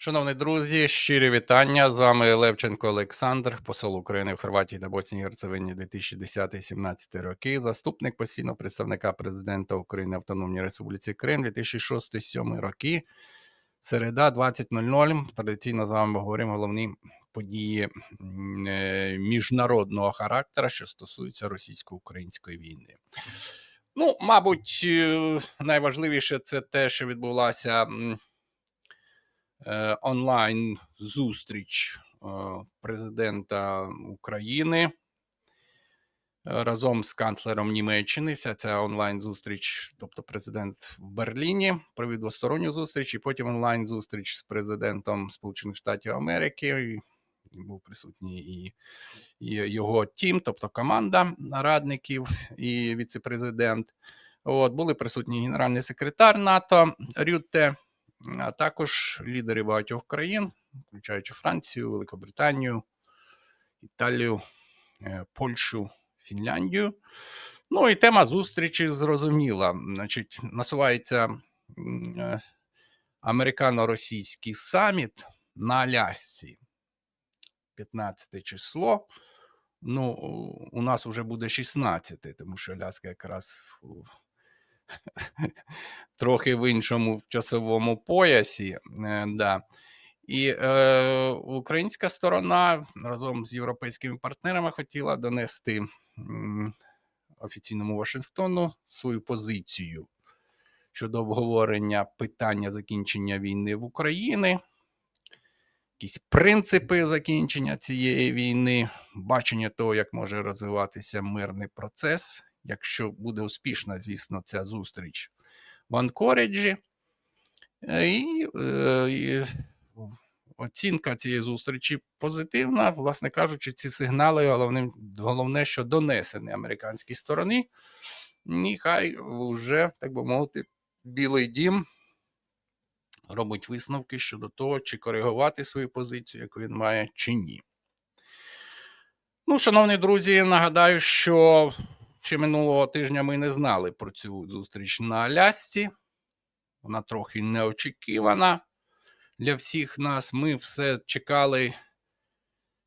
Шановні друзі, щирі вітання. З вами Левченко Олександр, посол України в Хорватії та Босній Герцевині 2010-2017 роки, заступник постійного представника президента України Автономній Республіці Крим 2006-2007 роки. Середа 20.00. Традиційно з вами говоримо головні події е, міжнародного характеру, що стосуються російсько-української війни. Ну, мабуть, е, найважливіше це те, що відбулася онлайн зустріч е, президента України е, разом з канцлером Німеччини. Вся ця онлайн зустріч, тобто президент в Берліні, провів двосторонню зустріч, і потім онлайн зустріч з президентом Сполучених Штатів Америки. Був присутній і, і його тім, тобто команда радників і віцепрезидент. От, були присутні генеральний секретар НАТО Рютте, а також лідери багатьох країн, включаючи Францію, Великобританію, Італію, е, Польщу, Фінляндію. Ну і тема зустрічі зрозуміла. Значить, насувається е, американо-російський саміт на Алясці. 15 число. Ну, у- нас вже буде 16, тому що Аляска якраз трохи в іншому часовому поясі. Е, да. І е, українська сторона разом з європейськими партнерами хотіла донести офіційному Вашингтону свою позицію щодо обговорення питання закінчення війни в Україні, якісь принципи закінчення цієї війни, бачення того, як може розвиватися мирний процес, якщо буде успішна, звісно, ця зустріч в Анкориджі. Е, І, е, і оцінка цієї зустрічі позитивна. Власне кажучи, ці сигнали головне, головне що донесені американській стороні. І вже, так би мовити, Білий дім робить висновки щодо того, чи коригувати свою позицію, яку він має, чи ні. Ну, шановні друзі, нагадаю, що ще минулого тижня ми не знали про цю зустріч на Алясці. Вона трохи неочікувана для всіх нас. Ми все чекали,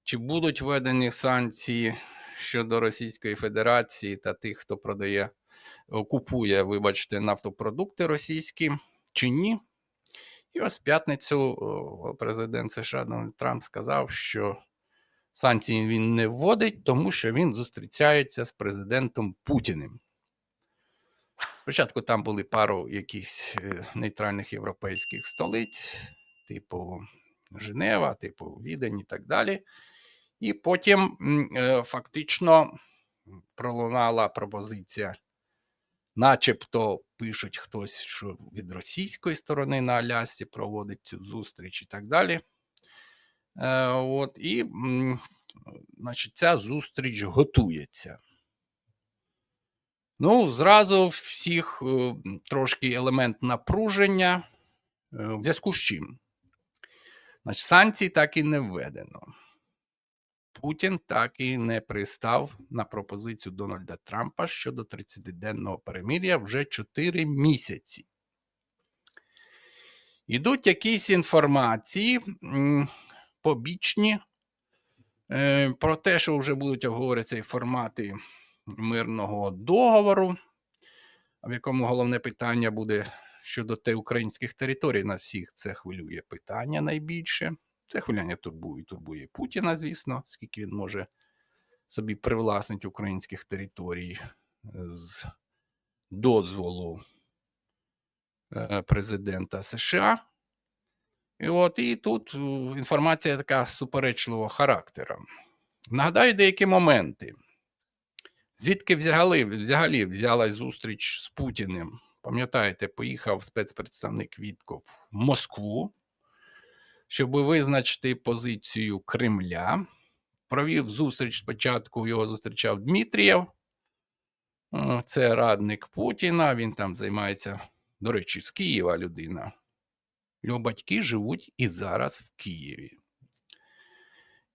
чи будуть введені санкції щодо Російської Федерації та тих, хто продає, купує, вибачте, нафтопродукти російські, чи ні. І ось в п'ятницю президент США Дональд Трамп сказав, що санкції він не вводить, тому що він зустрічається з президентом Путіним. Спочатку там були пару якихось е, нейтральних європейських столиць, типу Женева, типу Відень і так далі. І потім е, фактично пролунала пропозиція, начебто пишуть хтось, що від російської сторони на Алясці проводить цю зустріч і так далі. Е, от, і, значить, ця зустріч готується. Ну, зразу всіх е, трошки елемент напруження. Е, в зв'язку з чим? Значить, санкцій так і не введено. Путін так і не пристав на пропозицію Дональда Трампа щодо 30-денного перемир'я вже 4 місяці. Ідуть якісь інформації побічні е, про те, що вже будуть обговорюватися і формати мирного договору, в якому головне питання буде щодо те українських територій. Нас всіх це хвилює питання найбільше. Це хвиляння турбує, турбує Путіна, звісно, скільки він може собі привласнити українських територій е, з дозволу е, президента США. І от і тут е, інформація така суперечливого характеру. Нагадаю деякі моменти. Звідки взагалі, взагалі взялась зустріч з Путіним? Пам'ятаєте, поїхав спецпредставник Вітков в Москву, щоб визначити позицію Кремля. Провів зустріч спочатку, його зустрічав Дмитрієв. Е, Це радник Путіна. Він там займається, до речі, з Києва людина. Його батьки живуть і зараз в Києві.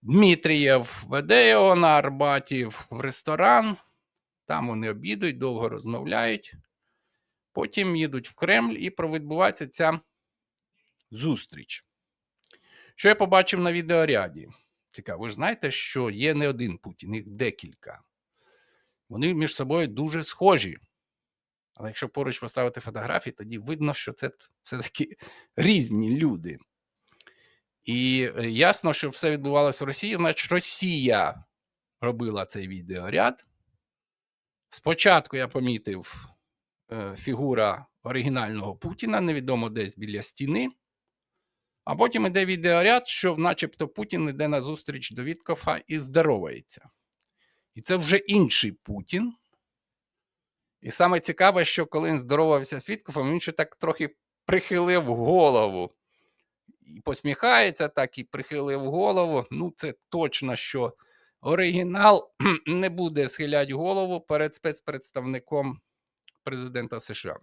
Дмитрієв веде його на Арбаті в ресторан. Там вони обідують, довго розмовляють. Потім їдуть в Кремль і відбувається ця зустріч. Що я побачив на відеоряді? Цікаво, ви ж знаєте, що є не один Путін, їх декілька. Вони між собою дуже схожі. Але якщо поруч поставити фотографії, тоді видно, що це все-таки різні люди. І е, ясно, що все відбувалося в Росії, значить, Росія робила цей відеоряд. Спочатку я помітив е, фігура оригінального Путіна, невідомо десь біля стіни. А потім іде відеоряд, що начебто Путін йде на зустріч до Віткофа і здоровається. І це вже інший Путін. І саме цікаве, що коли він здоровався з Віткофом, він ще так трохи прихилив голову. І посміхається, так і прихилив голову. Ну, це точно, що оригінал не буде схиляти голову перед спецпредставником президента США.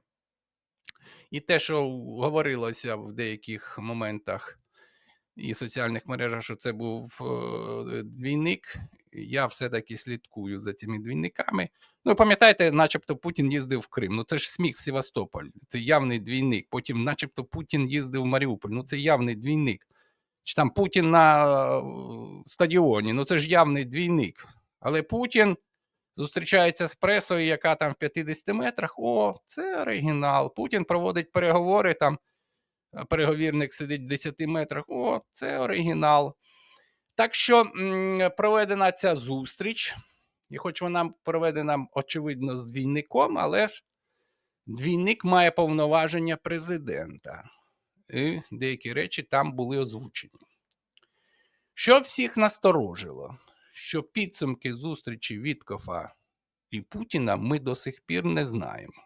І те, що говорилося в деяких моментах і соціальних мережах, що це був е, двійник, я все-таки слідкую за цими двійниками. Ну, пам'ятаєте, начебто Путін їздив в Крим. Ну це ж сміх в Севастополь, це явний двійник. Потім, начебто, Путін їздив в Маріуполь. Ну це явний двійник. Чи там Путін на е, стадіоні, ну це ж явний двійник. Але Путін зустрічається з пресою, яка там в 50 метрах. О, це оригінал. Путін проводить переговори, там е, переговірник сидить в 10 метрах. О, це оригінал. Так що проведена ця зустріч, і хоч вона проведена, очевидно, з двійником, але ж двійник має повноваження президента. І деякі речі там були озвучені. Що всіх насторожило? Що підсумки зустрічі Віткофа і Путіна ми до сих пір не знаємо.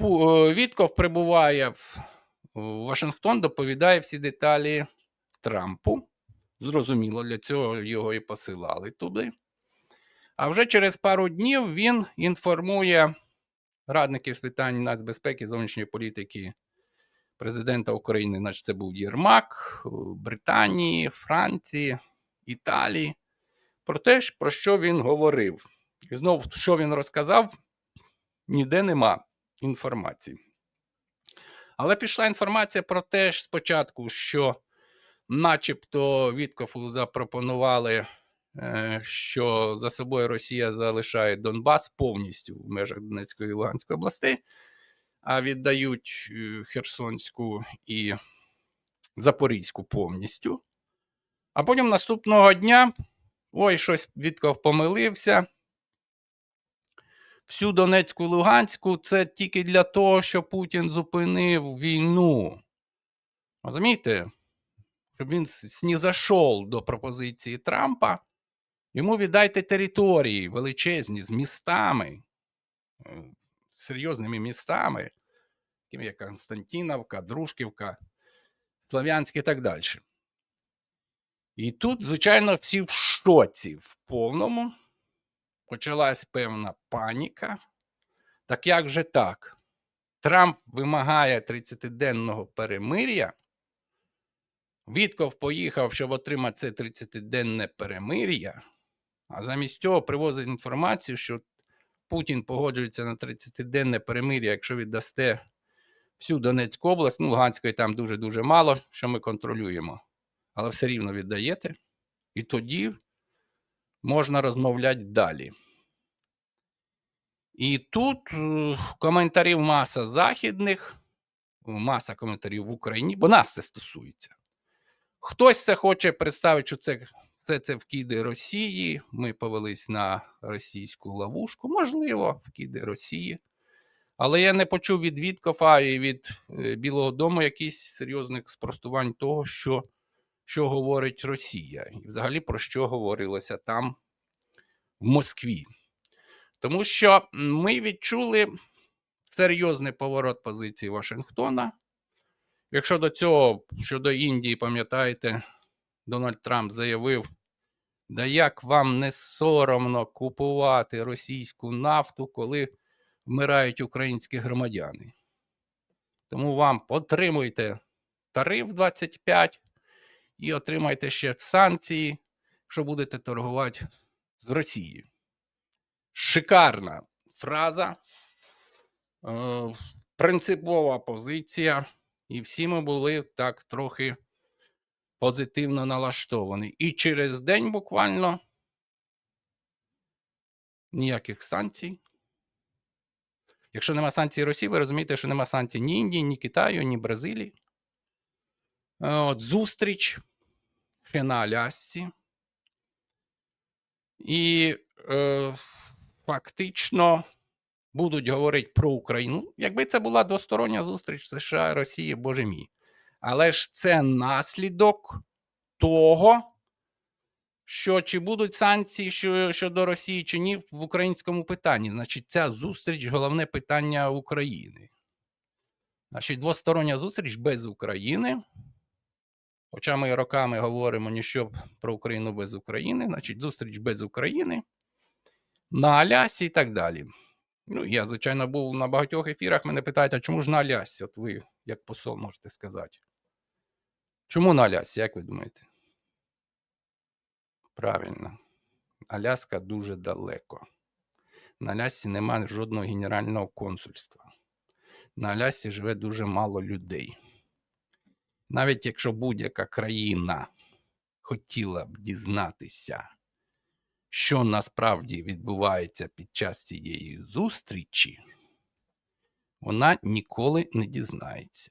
Е, Вітков прибуває в Вашингтон, доповідає всі деталі Трампу. Зрозуміло, для цього його і посилали туди. А вже через пару днів він інформує радників з питань нацбезпеки зовнішньої політики президента України, значить це був Єрмак, Британії, Франції, Італії, про те, про що він говорив. І знову, що він розказав, ніде нема інформації. Але пішла інформація про те ж спочатку, що начебто Віткофу запропонували, е, що за собою Росія залишає Донбас повністю в межах Донецької і Луганської областей, а віддають е, Херсонську і Запорізьку повністю. А потім наступного дня ой, щось Вітков помилився. Всю Донецьку Луганську це тільки для того, щоб Путін зупинив війну. Розумієте? Щоб він снізошов до пропозиції Трампа, йому віддайте території величезні з містами, е, серйозними містами, такими як Константиновка, Дружківка, Слов'янськ і так далі. І тут, звичайно, всі в шоці в повному. Почалась певна паніка. Так як же так? Трамп вимагає 30-денного перемир'я. Вітков поїхав, щоб отримати це 30-денне перемир'я, а замість цього привозить інформацію, що Путін погоджується на 30-денне перемир'я, якщо віддасте всю Донецьку область, ну, Луганської там дуже-дуже мало, що ми контролюємо, але все рівно віддаєте. І тоді можна розмовляти далі. І тут е, коментарів маса західних, маса коментарів в Україні, бо нас це стосується. Хтось це хоче представити, що це, це, це вкиди Росії. Ми повелись на російську ловушку. Можливо, вкиди Росії. Але я не почув від Віткофа і від е, Білого Дому якісь серйозних спростувань того, що, що говорить Росія, і взагалі про що говорилося там в Москві. Тому що ми відчули серйозний поворот позиції Вашингтона. Якщо до цього, щодо Індії, пам'ятаєте, Дональд Трамп заявив, да як вам не соромно купувати російську нафту, коли вмирають українські громадяни. Тому вам отримуйте тариф 25 і отримайте ще санкції, що будете торгувати з Росією. Шикарна фраза, е, принципова позиція, і всі ми були так трохи позитивно налаштований. І через день буквально ніяких санкцій. Якщо нема санкцій Росії, ви розумієте, що нема санкцій ні Індії, ні Китаю, ні Бразилії. Е, От, зустріч ще на Алясці. І е, фактично будуть говорити про Україну. Якби це була двостороння зустріч США і Росії, боже мій. Але ж це наслідок того, що чи будуть санкції щодо Росії чи ні в українському питанні. Значить, ця зустріч головне питання України. Значить, двостороння зустріч без України. Хоча ми роками говоримо ніщо про Україну без України, значить, зустріч без України на Алясі і так далі. Ну, я, звичайно, був на багатьох ефірах. Мене питають, а чому ж на Алясі? От ви, як посол, можете сказати. Чому на Алясі, як ви думаєте? Правильно. Аляска дуже далеко. На Алясі немає жодного генерального консульства. На Алясі живе дуже мало людей. Навіть якщо будь-яка країна хотіла б дізнатися, що насправді відбувається під час цієї зустрічі, вона ніколи не дізнається.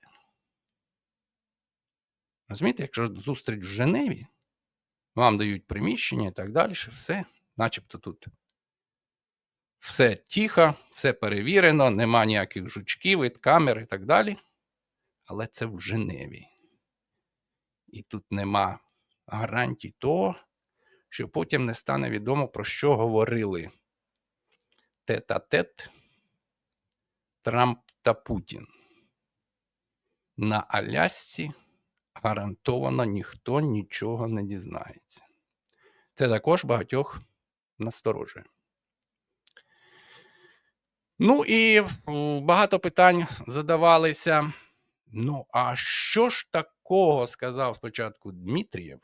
Розумієте, якщо зустріч в Женеві, вам дають приміщення і так далі, все, начебто тут все тихо, все перевірено, нема ніяких жучків, камер і так далі. Але це в Женеві. І тут нема гарантій того, що потім не стане відомо, про що говорили тет-а-тет Трамп та Путін. На Алясці гарантовано ніхто нічого не дізнається. Це також багатьох насторожує. Ну і багато питань задавалися. Ну, а що ж такого сказав спочатку Дмитрієв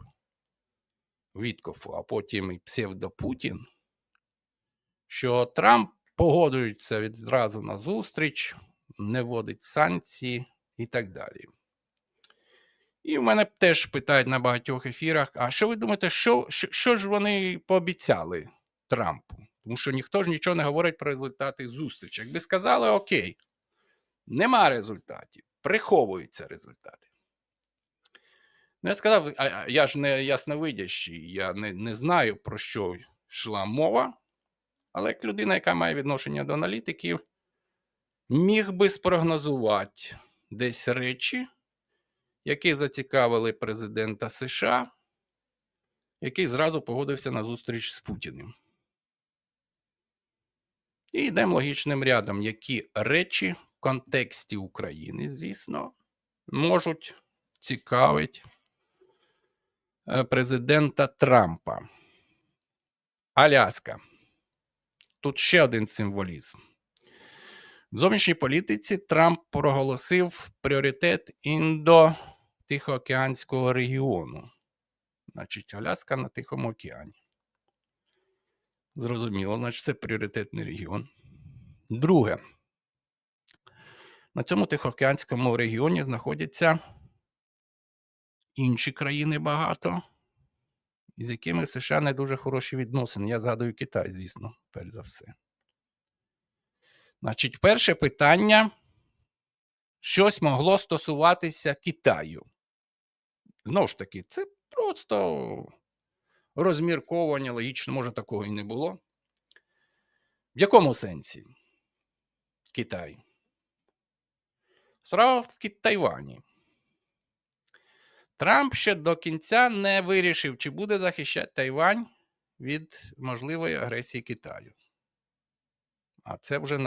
Віткофу, а потім і псевдопутін, що Трамп погоджується відразу на зустріч, не вводить санкції і так далі. І в мене теж питають на багатьох ефірах: а що ви думаєте, що, що, що ж вони пообіцяли Трампу? Тому що ніхто ж нічого не говорить про результати зустрічі. Якби сказали, окей, нема результатів, приховуються результати. Ну, я сказав, а- я ж не ясновидящий, я не, не знаю, про що йшла мова, але як людина, яка має відношення до аналітиків, міг би спрогнозувати десь речі, які зацікавили президента США, який зразу погодився на зустріч з Путіним. І йдемо логічним рядом, які речі в контексті України, звісно, можуть цікавити президента Трампа. Аляска. Тут ще один символізм. В зовнішній політиці Трамп проголосив пріоритет індо-Тихоокеанського регіону. Значить, Аляска на Тихому океані. Зрозуміло, значить, це пріоритетний регіон. Друге. На цьому Тихоокеанському регіоні знаходяться інші країни багато, з якими США не дуже хороші відносини. Я згадую Китай, звісно, перш за все. Значить, перше питання: щось могло стосуватися Китаю. Знову ж таки, це просто розмірковування, логічно, може, такого і не було. В якому сенсі? Китай. Справа в Тайвані. Трамп ще до кінця не вирішив, чи буде захищати Тайвань від можливої агресії Китаю. А це вже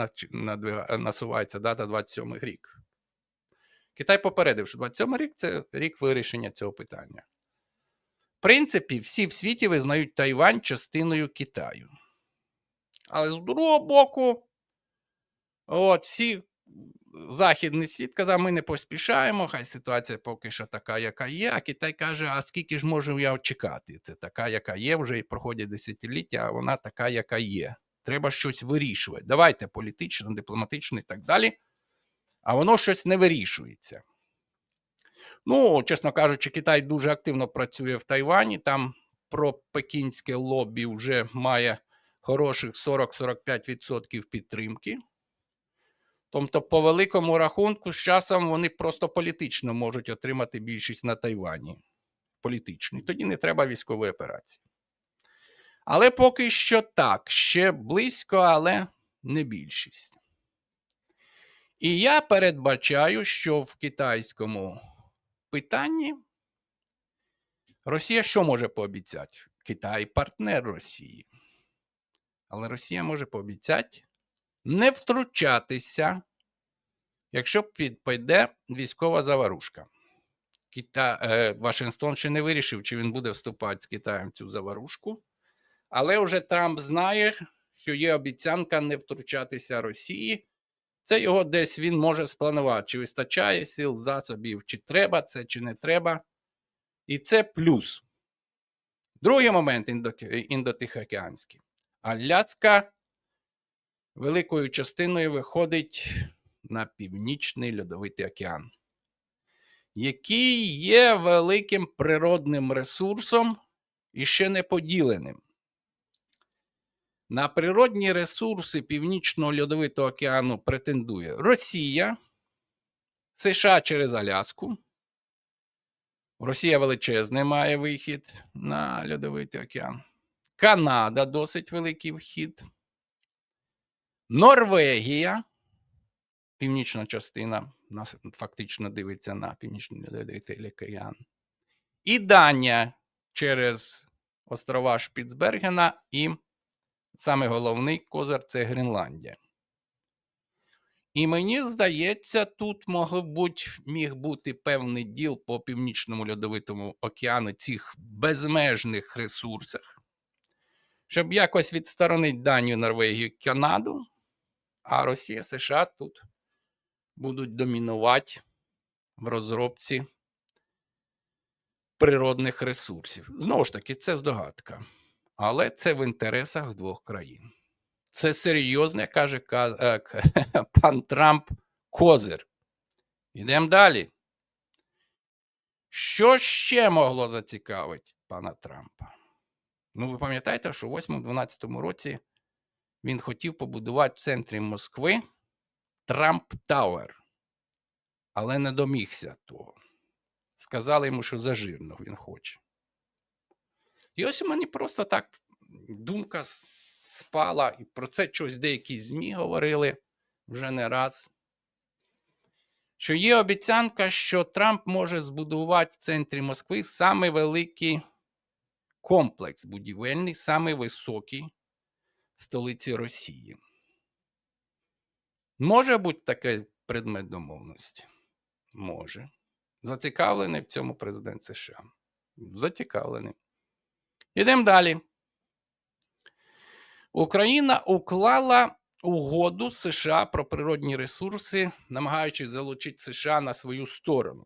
насувається дата 27 рік. Китай попередив, що 27 рік це рік вирішення цього питання. В принципі, всі в світі визнають Тайвань частиною Китаю. Але з другого боку, от всі західний світ казав, ми не поспішаємо, хай ситуація поки що така, яка є. А Китай каже: а скільки ж можу я чекати? Це така, яка є, вже і проходять десятиліття, а вона така, яка є. Треба щось вирішувати. Давайте політично, дипломатично і так далі. А воно щось не вирішується. Ну, чесно кажучи, Китай дуже активно працює в Тайвані. Там пропекінське лобі вже має хороших 40-45% підтримки. Тобто, по великому рахунку, з часом вони просто політично можуть отримати більшість на Тайвані. Політичний. Тоді не треба військової операції. Але поки що так, ще близько, але не більшість. І я передбачаю, що в китайському питанні Росія що може пообіцяти? Китай партнер Росії. Але Росія може пообіцяти не втручатися, якщо підпаде військова заварушка. Кита... Е, Вашингтон ще не вирішив, чи він буде вступати з Китаєм в цю заварушку. Але вже Трамп знає, що є обіцянка не втручатися Росії. Це його десь він може спланувати, чи вистачає сил, засобів, чи треба це, чи не треба. І це плюс. Другий момент індо- індотихоокеанський. Аляска великою частиною виходить на Північний Льодовитий океан, який є великим природним ресурсом і ще не поділеним. На природні ресурси Північного Льодовитого океану претендує Росія, США через Аляску. Росія величезний має вихід на Льодовитий океан. Канада досить великий вхід. Норвегія, північна частина, нас фактично дивиться на північний Льодовитий океан. І Данія через острова Шпіцбергена і саме головний козир це Гренландія. І мені здається, тут мог бути, міг бути певний діл по північному льодовитому океану цих безмежних ресурсах, щоб якось відсторонити Данію, Норвегію, Канаду, а Росія, США тут будуть домінувати в розробці природних ресурсів. Знову ж таки, це здогадка. Але це в інтересах двох країн. Це серйозне, каже ка- е, пан Трамп козир. Йдемо далі. Що ще могло зацікавити пана Трампа? Ну, ви пам'ятаєте, що у 8-12 році він хотів побудувати в центрі Москви Трамп Тауер, але не домігся того. Сказали йому, що зажирно він хоче. І ось у мене просто так думка спала, і про це щось деякі ЗМІ говорили вже не раз. Що є обіцянка, що Трамп може збудувати в центрі Москви самий великий комплекс будівельний, самий високий столиці Росії. Може бути таке предмет домовленості? Може. Зацікавлений в цьому президент США. Зацікавлений. Ідемо далі. Україна уклала угоду США про природні ресурси, намагаючись залучити США на свою сторону.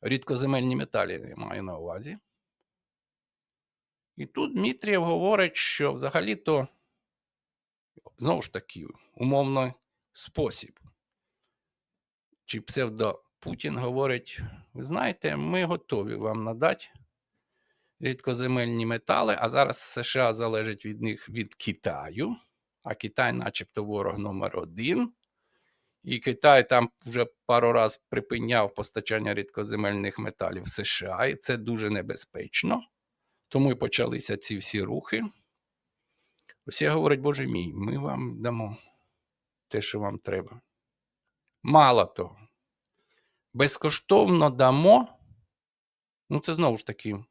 Рідкоземельні металі я маю на увазі. І тут Дмитрієв говорить, що взагалі-то, знову ж таки, умовно спосіб. Чи псевдо Путін говорить: ви знаєте, ми готові вам надати рідкоземельні метали, а зараз США залежить від них від Китаю, а Китай, начебто, ворог номер один. І Китай там вже пару разів припиняв постачання рідкоземельних металів США, і це дуже небезпечно. Тому і почалися ці всі рухи. Росія говорить, Боже мій, ми вам дамо те, що вам треба. Мало того, безкоштовно дамо. Ну, це знову ж таки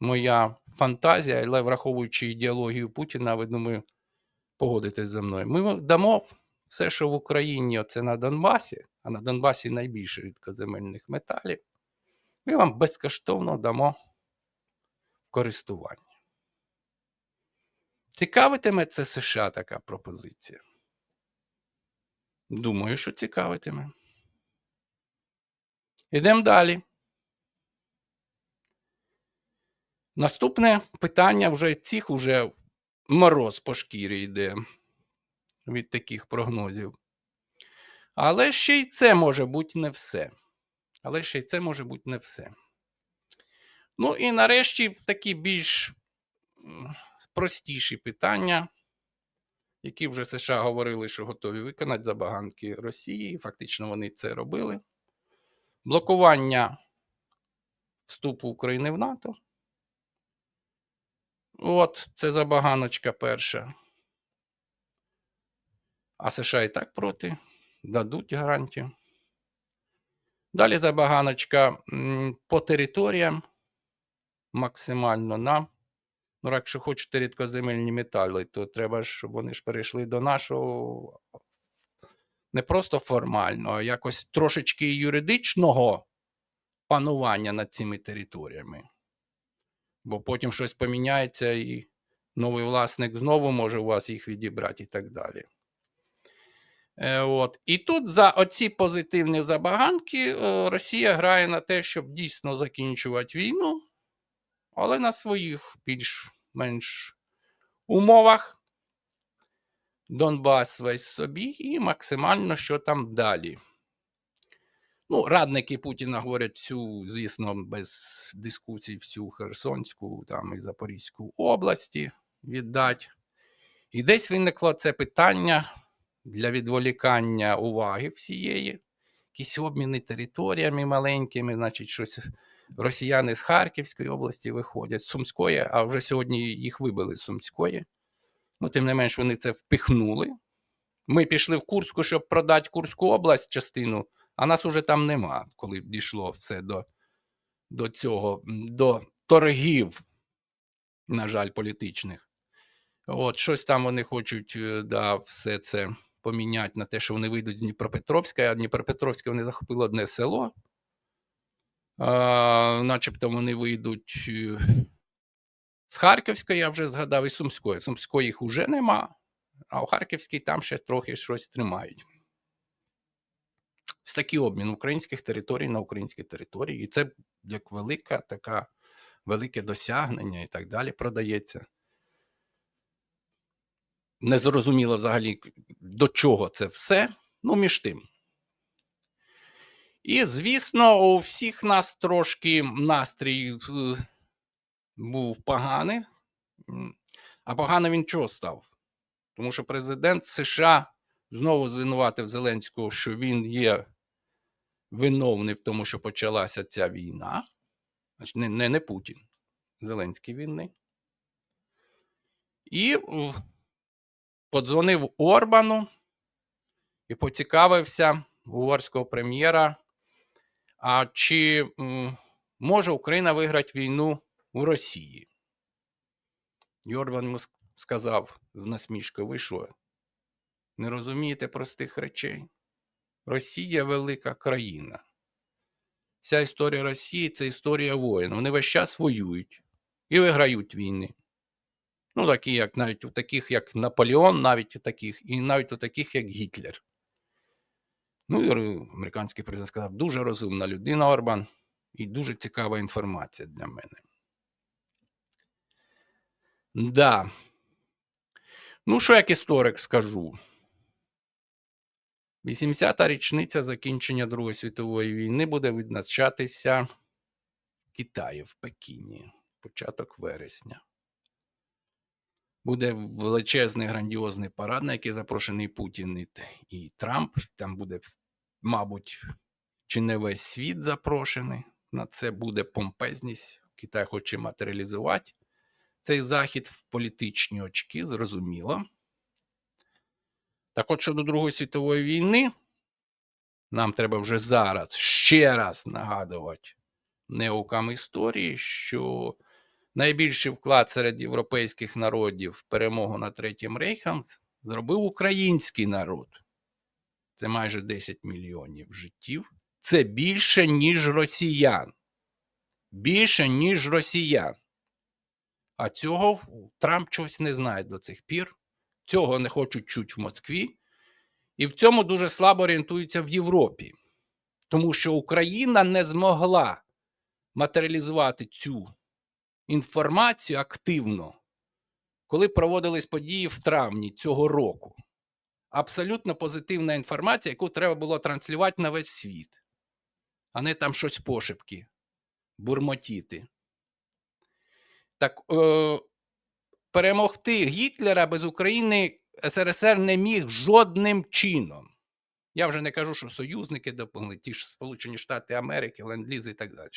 моя фантазія, але враховуючи ідеологію Путіна, ви думаю, погодитесь зі мною. Ми дамо все, що в Україні це на Донбасі, а на Донбасі найбільше рідкоземельних металів. Ми вам безкоштовно дамо користування. Цікавитиме це США така пропозиція? Думаю, що цікавитиме. Ідемо далі. Наступне питання вже цих уже мороз по шкірі йде від таких прогнозів. Але ще й це може бути не все. Але ще й це може бути не все. Ну і нарешті такі більш простіші питання, які вже США говорили, що готові виконати забаганки Росії. Фактично вони це робили. Блокування вступу України в НАТО. От, це забаганочка перша. А США і так проти, дадуть гарантію. Далі забаганочка по територіям максимально нам. Ну, якщо хочете рідкоземельні метали, то треба щоб вони ж перейшли до нашого не просто формально, а якось трошечки юридичного панування над цими територіями. Бо потім щось поміняється, і новий власник знову може у вас їх відібрати і так далі. Е, от. І тут за оці позитивні забаганки е, Росія грає на те, щоб дійсно закінчувати війну, але на своїх більш-менш умовах. Донбас весь собі і максимально що там далі. Ну, радники Путіна говорять всю, звісно, без дискусій, всю Херсонську там, і Запорізьку області віддать. І десь виникло це питання для відволікання уваги всієї. Якісь обміни територіями маленькими, значить, щось росіяни з Харківської області виходять, з Сумської, а вже сьогодні їх вибили з Сумської. Ну, тим не менш, вони це впихнули. Ми пішли в Курську, щоб продати Курську область частину, а нас уже там нема, коли дійшло все до, до цього, до торгів, на жаль, політичних. От, щось там вони хочуть е, да, все це поміняти на те, що вони вийдуть з Дніпропетровська, а Дніпропетровське вони захопили одне село. А, начебто вони вийдуть е, з Харківської, я вже згадав, і Сумської. Сумської їх уже нема, а у Харківській там ще трохи щось тримають. Ось такий обмін українських територій на українські території. І це як велика така, велике досягнення і так далі продається. Незрозуміло взагалі, до чого це все. Ну, між тим. І, звісно, у всіх нас трошки настрій е, був поганий. А поганий він чого став? Тому що президент США знову звинуватив Зеленського, що він є виновний в тому, що почалася ця війна. Значить, не, не, не Путін, Зеленський винний. І подзвонив Орбану і поцікавився угорського прем'єра, а чи може Україна виграти війну у Росії? Йому сказав з насмішкою: ви що? Не розумієте простих речей? Росія велика країна. Вся історія Росії це історія воїн. Вони весь час воюють і виграють війни. Ну, такі, як навіть у таких, як Наполеон, навіть у таких, і навіть у таких, як Гітлер. Ну, і американський президент сказав, дуже розумна людина Орбан, і дуже цікава інформація для мене. Да. Ну, що як історик скажу? 80-та річниця закінчення Другої світової війни буде відзначатися Китаї, в Пекіні, початок вересня. Буде величезний грандіозний парад, на який запрошений Путін і, Трамп. Там буде, мабуть, чи не весь світ запрошений. На це буде помпезність. Китай хоче матеріалізувати цей захід в політичні очки, зрозуміло. Так от щодо Другої світової війни, нам треба вже зараз ще раз нагадувати неукам історії, що найбільший вклад серед європейських народів в перемогу над Третім Рейхом зробив український народ. Це майже 10 мільйонів життів. Це більше, ніж росіян. Більше, ніж росіян. А цього Трамп чогось не знає до цих пір. Цього не хочуть чути в Москві. І в цьому дуже слабо орієнтуються в Європі. Тому що Україна не змогла матеріалізувати цю інформацію активно, коли проводились події в травні цього року. абсолютно позитивна інформація, яку треба було транслювати на весь світ, а не там щось пошепки, бурмотіти. Так е, перемогти Гітлера без України СРСР не міг жодним чином. Я вже не кажу, що союзники допомогли, ті ж Сполучені Штати Америки, Ленд-Ліз і так далі.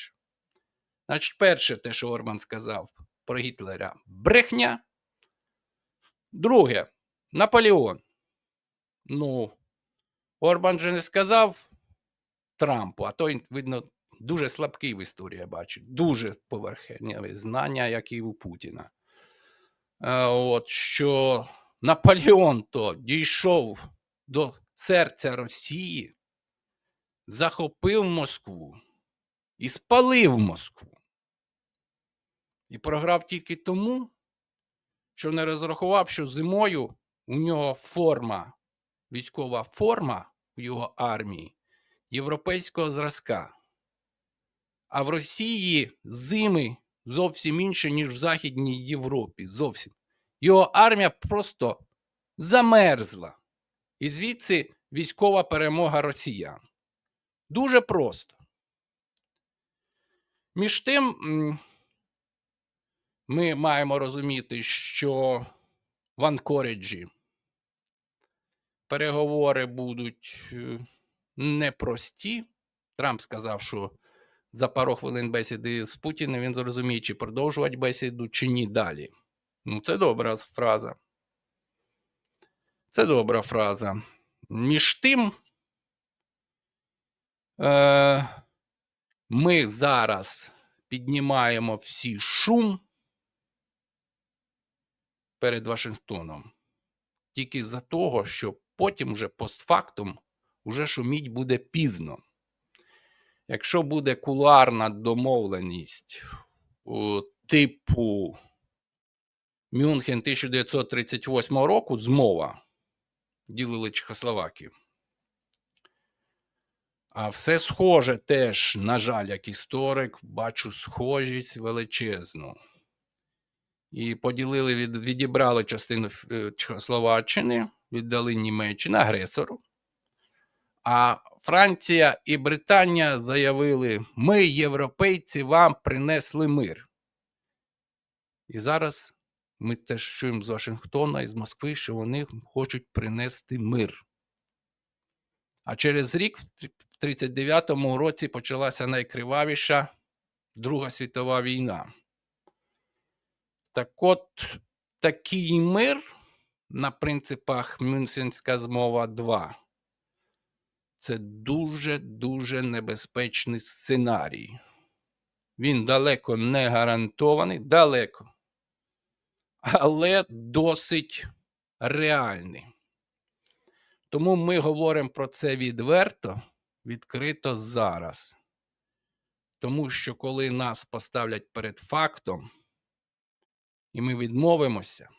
Значить, перше, те, що Орбан сказав про Гітлера, брехня. Друге, Наполеон. Ну, Орбан же не сказав Трампу, а той, видно, дуже слабкий в історії, я бачу. Дуже поверхневі знання, як і у Путіна. Е, От що Наполеон то дійшов до серця Росії, захопив Москву і спалив Москву. І програв тільки тому, що не розрахував, що зимою у нього форма, військова форма у його армії європейського зразка. А в Росії зими зовсім інші, ніж в Західній Європі. Зовсім. Його армія просто замерзла. І звідси військова перемога росіян. Дуже просто. Між тим, ми маємо розуміти, що в Анкориджі переговори будуть е, непрості. Трамп сказав, що за пару хвилин бесіди з Путіним він зрозуміє, чи продовжувати бесіду, чи ні далі. Ну, це добра фраза. Це добра фраза. Між тим, е, ми зараз піднімаємо всі шум перед Вашингтоном тільки за того, що потім вже постфактум уже шуміть буде пізно. Якщо буде кулуарна домовленість о, типу Мюнхен 1938 року, змова ділили Чехословакію. А все схоже теж, на жаль, як історик, бачу схожість величезну. І поділили, від, відібрали частину е, Чехословаччини, віддали Німеччині агресору. А Франція і Британія заявили: ми, європейці, вам принесли мир. І зараз ми теж чуємо з Вашингтона і з Москви, що вони хочуть принести мир. А через рік, в 39-му році, почалася найкривавіша Друга світова війна. Так от, такий мир на принципах Мюнхенська змова 2 це дуже-дуже небезпечний сценарій. Він далеко не гарантований, далеко, але досить реальний. Тому ми говоримо про це відверто, відкрито зараз. Тому що коли нас поставлять перед фактом, і ми відмовимося,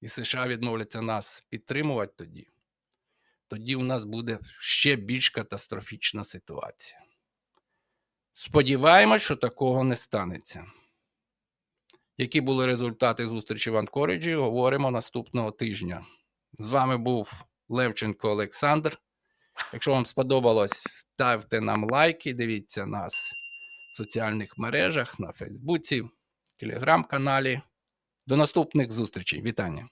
і США відмовляться нас підтримувати тоді, тоді у нас буде ще більш катастрофічна ситуація. Сподіваємось, що такого не станеться. Які були результати зустрічі в Анкориджі, говоримо наступного тижня. З вами був Левченко Олександр. Якщо вам сподобалось, ставте нам лайки, дивіться нас в соціальних мережах, на Фейсбуці, телеграм-каналі. До наступних зустрічей. Вітання!